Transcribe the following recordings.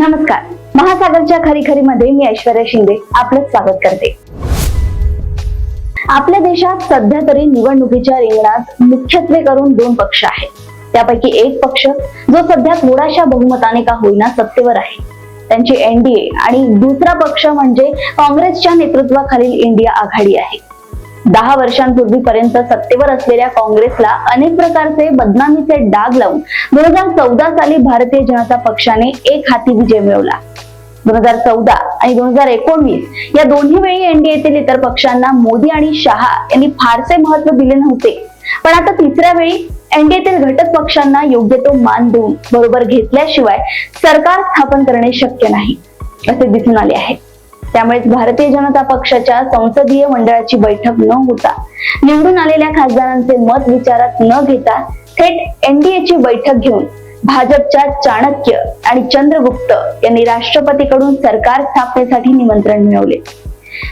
नमस्कार. महासागरच्या खरी खरी मध्ये मी ऐश्वर्या शिंदे आपलं स्वागत करते. आपल्या देशात सध्या तरी निवडणुकीच्या रिंगणात मुख्यत्वे करून दोन पक्ष आहेत. त्यापैकी एक पक्ष जो सध्या थोड्याशा बहुमताने का होईना सत्तेवर आहे. त्यांची एनडीए आणि दुसरा पक्ष म्हणजे काँग्रेसच्या नेतृत्वाखालील इंडिया आघाडी आहे. दहा वर्षांपूर्वीपर्यंत सत्तेवर असलेल्या काँग्रेसला अनेक प्रकारचे बदनामीचे डाग लावून दोन हजार चौदा साली भारतीय जनता पक्षाने एक हाती विजय मिळवला. दोन हजार चौदा आणि दोन हजार एकोणवीस या दोन्ही वेळी एनडीएतील इतर पक्षांना मोदी आणि शहा यांनी फारसे महत्त्व दिले नव्हते. पण आता तिसऱ्या वेळी एनडीएतील घटक पक्षांना योग्य तो मान देऊन बरोबर घेतल्याशिवाय सरकार स्थापन करणे शक्य नाही असे दिसून आले आहे. त्यामुळेच भारतीय जनता पक्षाच्या संसदीय मंडळाची बैठक न होता निवडून आलेल्या खासदारांचे मत विचारात न घेता थेट एनडीएची बैठक घेऊन भाजपच्या चाणक्य आणि चंद्रगुप्त यांनी राष्ट्रपतीकडून सरकार स्थापनेसाठी निमंत्रण मिळवले.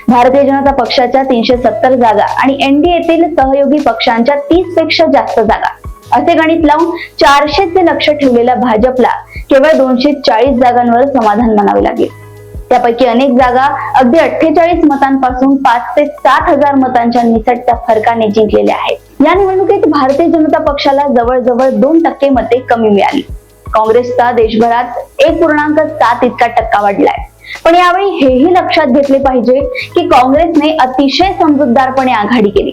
भारतीय जनता पक्षाच्या तीनशे सत्तर जागा आणि एनडीएतील सहयोगी पक्षांच्या तीसपेक्षा जास्त जागा असे गणित लावून चारशेचे लक्ष ठेवलेल्या भाजपला केवळ दोनशे चाळीस जागांवर समाधान मानावे लागले. त्यापैकी अनेक जागा अगदी अठ्ठेचाळीस मतांपासून पाच ते सात हजार मतांच्या निसटत्या फरकाने जिंकलेल्या आहेत. या निवडणुकीत भारतीय जनता पक्षाला जवळजवळ दोन टक्के मते कमी मिळाली. काँग्रेसचा देशभरात एक पूर्णांक सात इतका टक्का वाढलाय. पण यावेळी हेही लक्षात घेतले पाहिजे की काँग्रेसने अतिशय समजूतदारपणे आघाडी केली.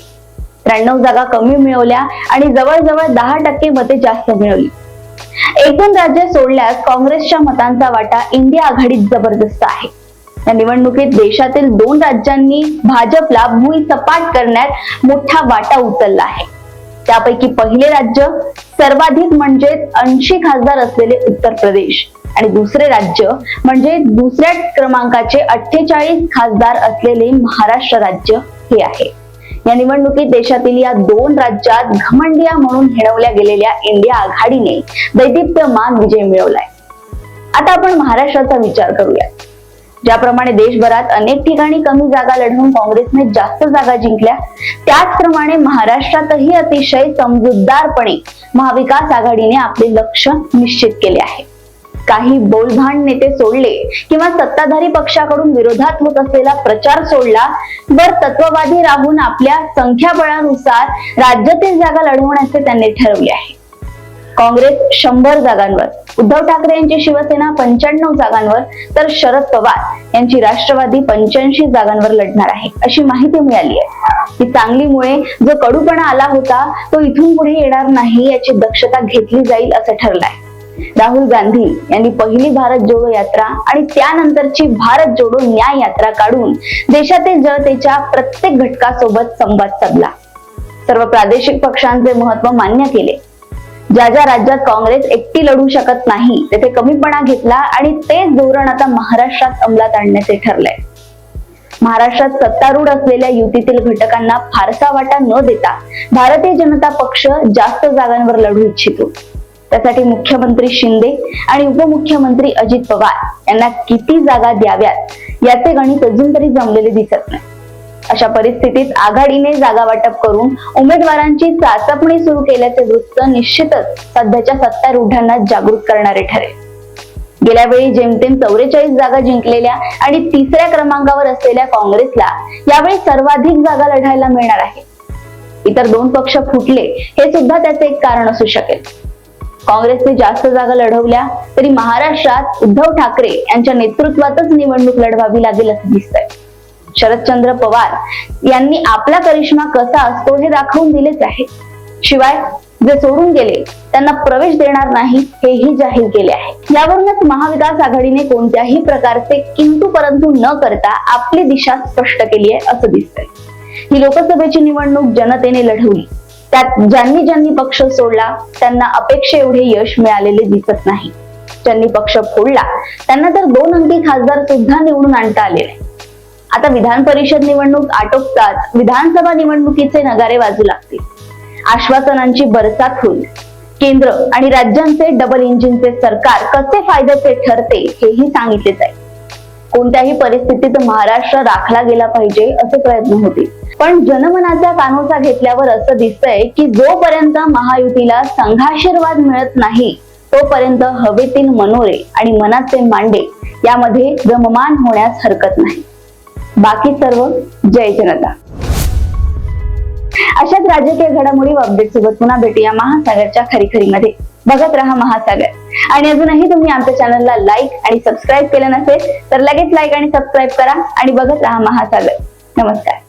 त्र्याण्णव जागा कमी मिळवल्या आणि जवळजवळ दहा टक्के मते जास्त मिळवली. एकूण राज्य सोडल्यास काँग्रेसच्या मतांचा वाटा इंडिया आघाडीत जबरदस्त आहे. या निवडणुकीत देशातील दोन राज्यांनी भाजपला भुई सपाट करण्यात मोठा वाटा उचलला आहे. त्यापैकी पहिले राज्य सर्वाधिक म्हणजे ऐंशी खासदार असलेले उत्तर प्रदेश आणि दुसरे राज्य म्हणजे दुसऱ्या क्रमांकाचे अठ्ठेचाळीस खासदार असलेले महाराष्ट्र राज्य हे आहे. या निवडणुकीत देशातील या दोन राज्यात घमंडिया म्हणून हिणवल्या गेलेल्या इंडिया आघाडीने दैदिप्यमान विजय मिळवलाय. आता आपण महाराष्ट्राचा विचार करूया ज्याप्रमाणे देशभरात अनेक ठिकाणी कमी जागा लढवून काँग्रेसने जास्त जागा जिंकल्या त्याचप्रमाणे महाराष्ट्रातही अतिशय समजूतदारपणे महाविकास आघाडीने आपले लक्ष निश्चित केले आहे. काही बोलभांड नेते सोडले किंवा सत्ताधारी पक्षाकडून विरोधात होत असलेला प्रचार सोडला वर तत्ववादी राहून आपल्या संख्याबळानुसार राज्यातील जागा लढवण्याचे त्यांनी ठरवले आहे. काँग्रेस शंभर जागांवर उद्धव ठाकरे यांची शिवसेना पंच्याण्णव जागांवर तर शरद पवार यांची राष्ट्रवादी पंच्याऐंशी जागांवर लढणार आहे अशी माहिती मिळाली आहे. की सांगलीमुळे जो कडूपणा आला होता तो इथून पुढे येणार नाही याची दक्षता घेतली जाईल असं ठरलंय. राहुल गांधी यांनी पहिली भारत जोडो यात्रा आणि त्यानंतरची भारत जोडो न्याय यात्रा काढून देशातील जनतेच्या प्रत्येक घटकासोबत संवाद साधला. सर्व प्रादेशिक पक्षांचे महत्त्व मान्य केले. ज्या ज्या राज्यात काँग्रेस एकटी लढू शकत नाही तेथे कमीपणा घेतला आणि तेच धोरण आता महाराष्ट्रात अंमलात आणण्याचे ठरलंय. महाराष्ट्रात सत्तारूढ असलेल्या युतीतील घटकांना फारसा वाटा न देता भारतीय जनता पक्ष जास्त जागांवर लढू इच्छितो. त्यासाठी मुख्यमंत्री शिंदे आणि उपमुख्यमंत्री अजित पवार यांना किती जागा द्याव्यात याचे गणित अजून तरी जमलेले दिसत नाही. अशा परिस्थितीत आघाडीने जागा वाटप करून उमेदवारांची चाचपणी सुरू केल्याचे वृत्त निश्चितच सध्याच्या सत्तारूढांना जागृत करणारे ठरेल. गेल्या वेळी जेमतेम चौवेचाळीस जागा जिंकलेल्या आणि तिसऱ्या क्रमांकावर असलेल्या काँग्रेसला यावेळी सर्वाधिक जागा लढायला मिळणार आहे. इतर दोन पक्ष फुटले हे सुद्धा त्याचे एक कारण असू शकेल. काँग्रेसने जास्त जागा लढवल्या तरी महाराष्ट्रात उद्धव ठाकरे यांच्या नेतृत्वातच निवडणूक लढवावी लागेल असं दिसतंय. शरदचंद्र पवार यांनी आपला करिश्मा कसा असतो हे दाखवून दिलेच आहे. शिवाय जे सोडून गेले त्यांना प्रवेश देणार नाही हेही जाहीर केले आहे. यावरूनच महाविकास आघाडीने कोणत्याही प्रकारचे किंतु परंतु न करता आपली दिशा स्पष्ट केली आहे असं दिसतंय. ही लोकसभेची निवडणूक जनतेने लढवली. त्यात ज्यांनी ज्यांनी पक्ष सोडला त्यांना अपेक्षे एवढे यश मिळालेले दिसत नाही. ज्यांनी पक्ष फोडला त्यांना तर दोन अंकी खासदार सुद्धा निवडून आणता आले आता विधान परिषद निवडणूक आटोपताच विधानसभा निवडणुकीचे नगारे वाजू लागतील. आश्वासनांची बरसात होईल. केंद्र आणि राज्यांचे डबल इंजिनचे सरकार कसे फायद्याचे ठरते हेही सांगितले जाईल. कोणत्याही परिस्थितीत महाराष्ट्र राखला गेला पाहिजे असे प्रयत्न होतील. पण जनमनाचा कानोसा घेतल्यावर असं दिसतंय की जोपर्यंत महायुतीला संघाशीर्वाद मिळत नाही तोपर्यंत हवेतील मनोरे आणि मनाचे मांडे यामध्ये जममान होण्यास हरकत नाही. बाकी सर्व जय जनता. अशाच राजकीय घडामोडी व अपडेट सोबत पुन्हा भेटूया महासागरच्या खरीखरीमध्ये. बघत राहा महासागर. आणि अजूनही तुम्ही आमच्या चॅनलला लाईक आणि सबस्क्राईब केलं नसेल तर लगेच लाईक आणि सबस्क्राईब करा आणि बघत राहा महासागर. नमस्कार.